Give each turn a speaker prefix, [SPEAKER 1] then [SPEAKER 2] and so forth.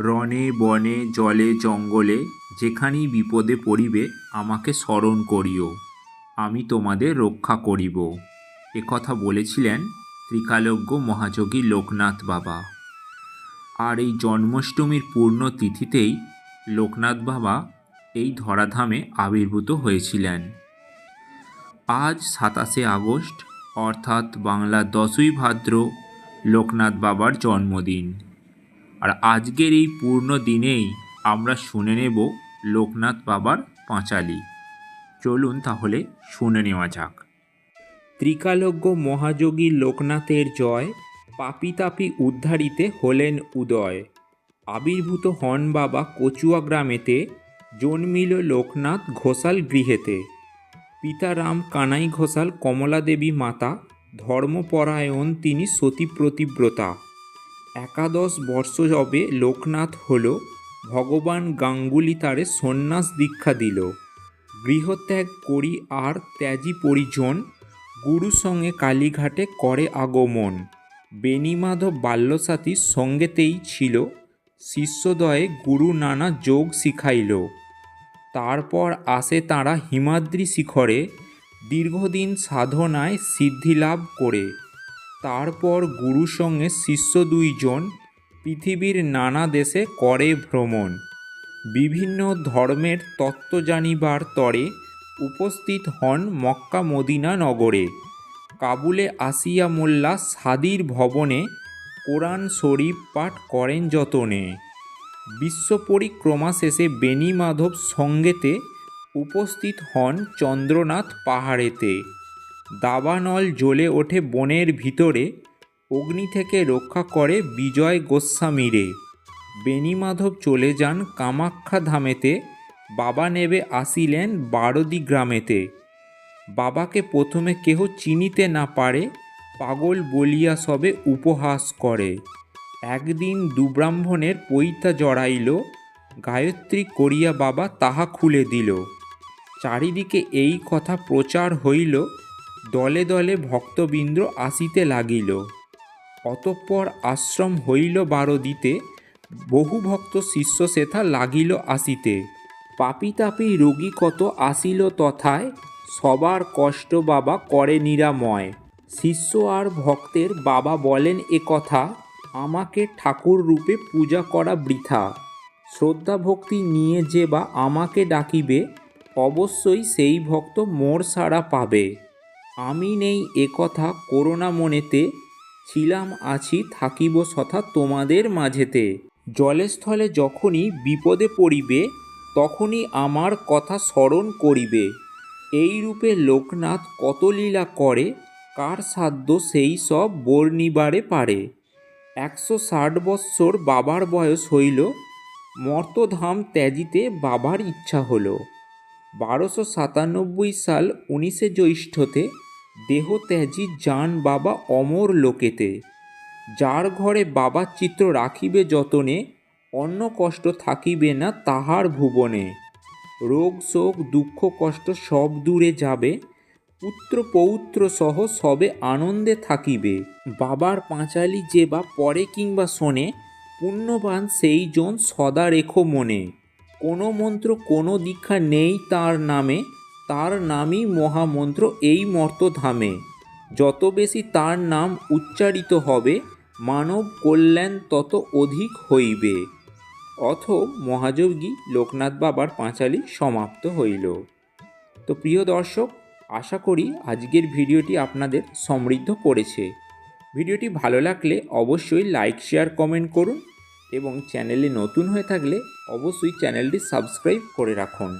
[SPEAKER 1] রণে, বনে, জলে, জঙ্গলে যেখানেই বিপদে পড়িবে, আমাকে স্মরণ করিও। আমি তোমাদের রক্ষা করিব। কথা বলেছিলেন ত্রিকালজ্ঞ মহাযোগী লোকনাথ বাবা। আর এই জন্মাষ্টমীর পূর্ণ তিথিতেই লোকনাথ বাবা এই ধরাধামে আবির্ভূত হয়েছিলেন। আজ সাতাশে আগস্ট, অর্থাৎ বাংলা দশই ভাদ্র, লোকনাথ বাবার জন্মদিন। আর আজকের এই পূর্ণ দিনেই আমরা শুনে নেব লোকনাথ বাবার পাঁচালি। চলুন তাহলে শুনে নেওয়া যাক। ত্রিকালজ্ঞ মহাযোগী লোকনাথের জয় পাপি তাপি উদ্ধারিতে হলেন উদয়। আবির্ভূত হন বাবা কচুয়া গ্রামেতে, জন্মিল লোকনাথ ঘোষাল গৃহেতে। পিতা রাম কানাই ঘোষাল কমলা দেবী মাতা, ধর্মপরায়ণ তিনি সতী প্রতিব্রতা একাদশ বর্ষ যবে লোকনাথ হল, ভগবান গাঙ্গুলি তারে সন্ন্যাস দীক্ষা দিল। গৃহত্যাগ করি আর ত্যাজি পরিজন, গুরু সঙ্গে কালীঘাটে করে আগমন। বেণীমাধব বাল্যসাথী সঙ্গেতেই ছিল, শিষ্যদয়ে গুরু নানা যোগ শিখাইল। তারপর আসে তাঁরা হিমাদ্রি শিখরে, দীর্ঘদিন সাধনায় সিদ্ধিলাভ করে। তারপর গুরু সঙ্গে শিষ্য দুইজন পৃথিবীর নানা দেশে করে ভ্রমণ। বিভিন্ন ধর্মের তত্ত্ব জানিবার তরে উপস্থিত হন মক্কা মদিনা নগরে। কাবুলে আসিয়া মোল্লা সাদির ভবনে কোরআন শরীফ পাঠ করেন যতনে। বিশ্ব পরিক্রমা শেষে বেণী মাধব সঙ্গেতে উপস্থিত হন চন্দ্রনাথ পাহাড়েতে। দাবানল জ্বলে ওঠে বনের ভিতরে, অগ্নি থেকে রক্ষা করে বিজয় গোস্বামীরে। বেণীমাধব চলে যান কামাখ্যা ধামেতে, বাবা নেবে আসিলেন বারদি গ্রামেতে। বাবাকে প্রথমে কেহ চিনিতে না পারে, পাগল বলিয়া সবে উপহাস করে। একদিন দুব্রাহ্মণের পৈতা জড়াইল, গায়ত্রী করিয়া বাবা তাহা খুলে দিল। চারিদিকে এই কথা প্রচার হইল দলে দলে ভক্তবৃন্দ আসিতে লাগিল। অতঃপর আশ্রম হইল বারদিতে, বহু ভক্ত শিষ্য সেথা লাগিল আসিতে। পাপি তাপি রোগী কত আসিল তথায়, সবার কষ্ট বাবা করে নিরাময়। শিষ্য আর ভক্তের বাবা বলেন এ কথা, আমাকে ঠাকুর রূপে পূজা করা বৃথা। শ্রদ্ধা ভক্তি নিয়ে যে বা আমাকে ডাকিবে, অবশ্যই সেই ভক্ত মোর সাড়া পাবে। আমি নেই এ কথা করোনা মনেতে, ছিলাম আছি থাকিব সথা তোমাদের মাঝেতে। জলেস্থলে যখনই বিপদে পড়িবে, তখনই আমার কথা স্মরণ করিবে। এই রূপে লোকনাথ কত লীলা করে, কার সাধ্য সেই সব বর্ণিবারে পারে। একশো ষাট বৎসর বাবার বয়স হইল, মর্তধাম ত্যাজিতে বাবার ইচ্ছা হলো। বারোশো সাতানব্বই সাল উনিশে জ্যৈষ্ঠতে দেহ ত্যাজি যান বাবা অমর লোকেতে। যার ঘরে বাবার চিত্র রাখিবে যতনে, অন্য কষ্ট থাকিবে না তাহার ভুবনে। রোগ, শোক, দুঃখ, কষ্ট সব দূরে যাবে, পুত্র পৌত্র সহ সবে আনন্দে থাকিবে। বাবার পাঁচালি যে বা পরে কিংবা শোনে, পুণ্যবান সেই জন সদা রেখো মনে। কোনো মন্ত্র কোনো দীক্ষা নেই তার নামে তার নামই মহামন্ত্র এই মর্তধামে। যত বেশি তার নাম উচ্চারিত হবে, মানব কল্যাণ তত অধিক হইবে। অথ মহাযোগী লোকনাথ বাবার পাঁচালি সমাপ্ত হইল। তো প্রিয় দর্শক, আশা করি আজকের ভিডিওটি আপনাদের সমৃদ্ধ করেছে। ভিডিওটি ভালো লাগলে অবশ্যই লাইক, শেয়ার, কমেন্ট করুন এবং চ্যানেলে নতুন হয়ে থাকলে অবশ্যই চ্যানেলটি সাবস্ক্রাইব করে রাখুন।